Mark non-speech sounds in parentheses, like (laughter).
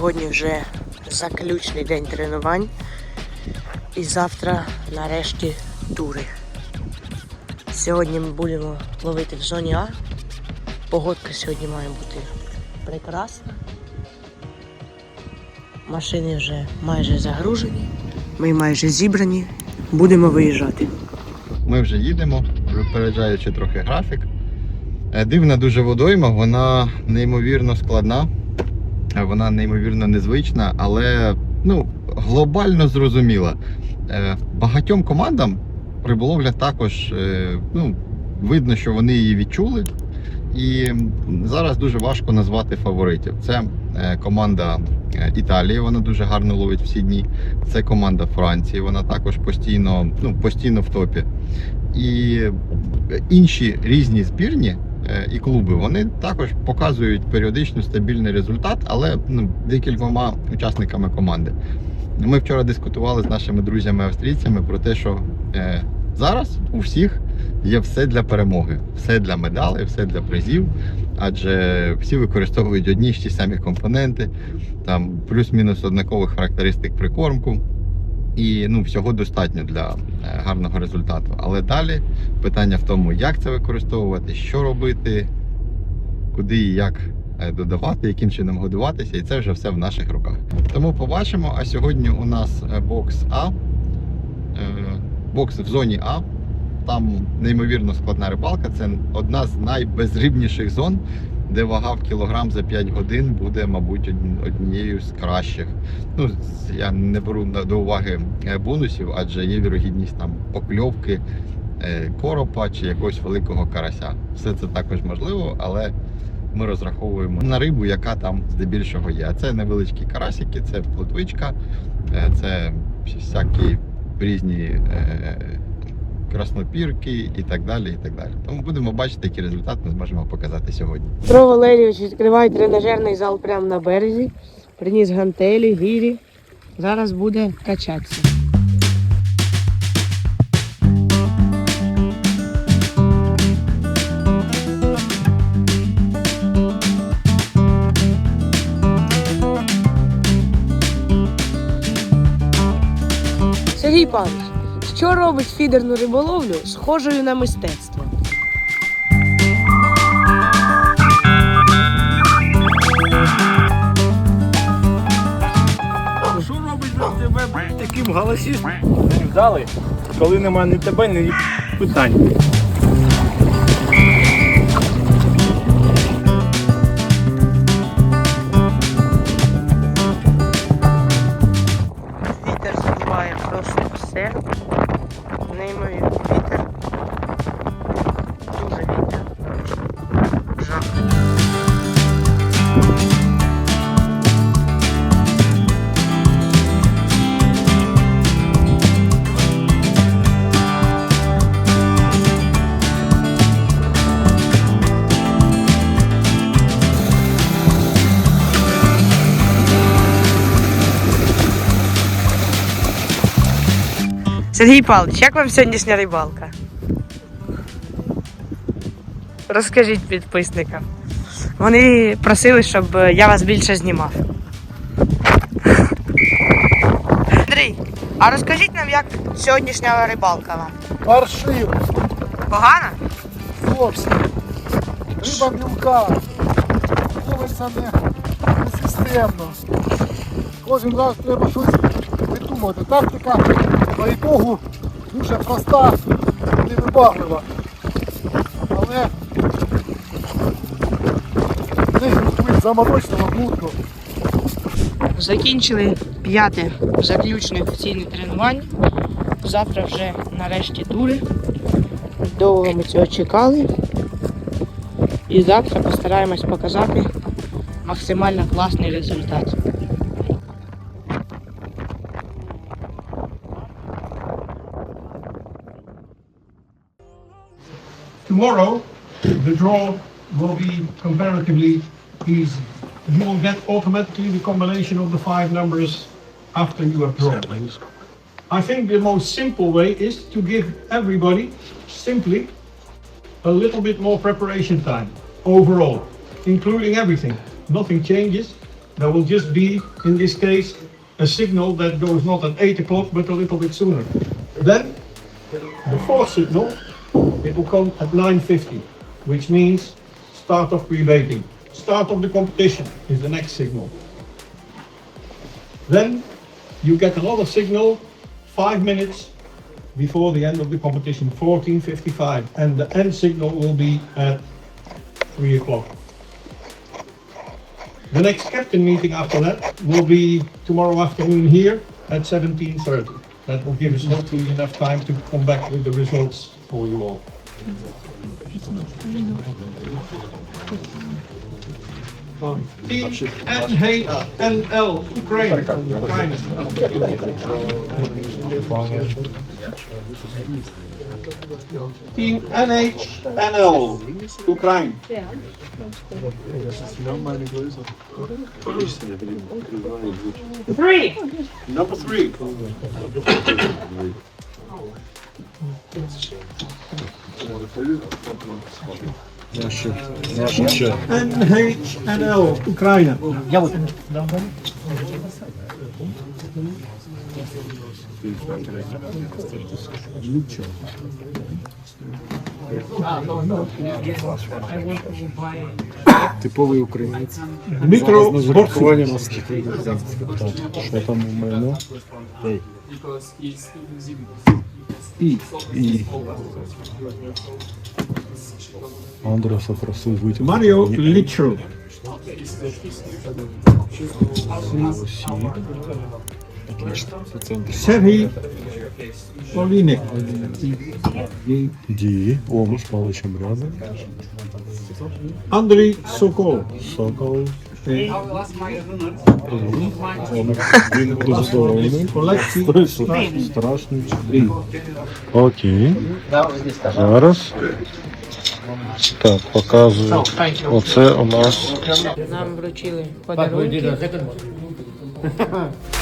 Сьогодні вже заключний день тренувань. І завтра нарешті тури. Сьогодні ми будемо ловити в зоні А. Погодка сьогодні має бути прекрасна. Машини вже майже загружені. Ми майже зібрані. Будемо виїжджати. Ми вже їдемо, випереджаючи трохи графік. Е, Дивна дуже водойма, вона неймовірно складна, вона неймовірно незвична, але ну, глобально зрозуміла. Е, Багатьом командам риболовля також е, ну, видно, що вони її відчули. І зараз дуже важко назвати фаворитів. Це е, команда Італії, вона дуже гарно ловить всі дні. Це команда Франції, вона також постійно, ну, постійно в топі. І інші різні збірні і клуби вони також показують періодично стабільний результат, але ну, декількома учасниками команди. Ми вчора дискутували з нашими друзями-австрійцями про те, що е, зараз у всіх є все для перемоги, все для медалей, все для призів, адже всі використовують одні ж ті самі компоненти, там плюс-мінус однакових характеристик прикормку. І ну, всього достатньо для е, гарного результату. Але далі питання в тому, як це використовувати, що робити, куди і як е, додавати, яким чином годуватися, і це вже все в наших руках. Тому побачимо. А сьогодні у нас е, бокс А, бокс в зоні А. Там неймовірно складна рибалка. Це одна з найбезрибніших зон, де вага в кілограм за 5 годин буде, мабуть, однією з кращих. Ну, я не беру до уваги е, бонусів, адже є вірогідність там покльовки е, коропа чи якогось великого карася. Все це також можливо, але ми розраховуємо на рибу, яка там здебільшого є. Це невеличкі карасики, це плотвичка, е, це всякі різні краснопірки і так далі. і так далі. Тому будемо бачити, який результат ми зможемо показати сьогодні. Петро Валерійович відкриває тренажерний зал прямо на березі. Приніс гантелі, гірі. Зараз буде качатися. Сергій Павлович, що робить фідерну риболовлю схожою на мистецтво? Що робить для тебе таким голосістом? Вдали, коли немає ні тебе, ні питань. Сергій Павлович, як вам сьогоднішня рибалка? Розкажіть підписникам. Вони просили, щоб я вас більше знімав. Андрій, а розкажіть нам, як сьогоднішня рибалка вам? Паршиво, Погана? зовсім. Риба мілка. Ловиться не, системно. Кожен раз треба щось придумати. Тактика по ітогу дуже проста і невибаглива. Але не заморочного блудно. Закінчили п'яте заключне офіційне тренування. Завтра вже нарешті тури. Довго ми цього чекали. І завтра постараємось показати максимально класний результат. Tomorrow, the draw will be comparatively easy. You will get automatically the combination of the five numbers after you have drawn. I think the most simple way is to give everybody simply a little bit more preparation time overall, including everything. Nothing changes, there will just be, in this case, a signal that goes not at 8 o'clock but a little bit sooner. Then, the fourth signal, it will come at 9.50, which means start of pre-baiting. Start of the competition is the next signal. Then you get another signal five minutes before the end of the competition, 14.55, and the end signal will be at 3 o'clock. The next captain meeting after that will be tomorrow afternoon here at 17.30. That will give us hopefully enough time to come back with the results for you all. Team NHNL Ukraine. Ukraine. Team NHNL Ukraine. Three. Number three. NHNL Ukraine. Типовий українець. Дмитро На зарахування на скільки? Що там у мене? І. І. Андреса просив вийти. Mario Lichel. Отлично. Це центр. Serhii Polinik. Ді. Омус, паличем рядом. Andriy Sokol. Сокол. Він Страшний. Окей. Зараз. Так, показую. Оце у нас Нам вручили подарунки. (laughs)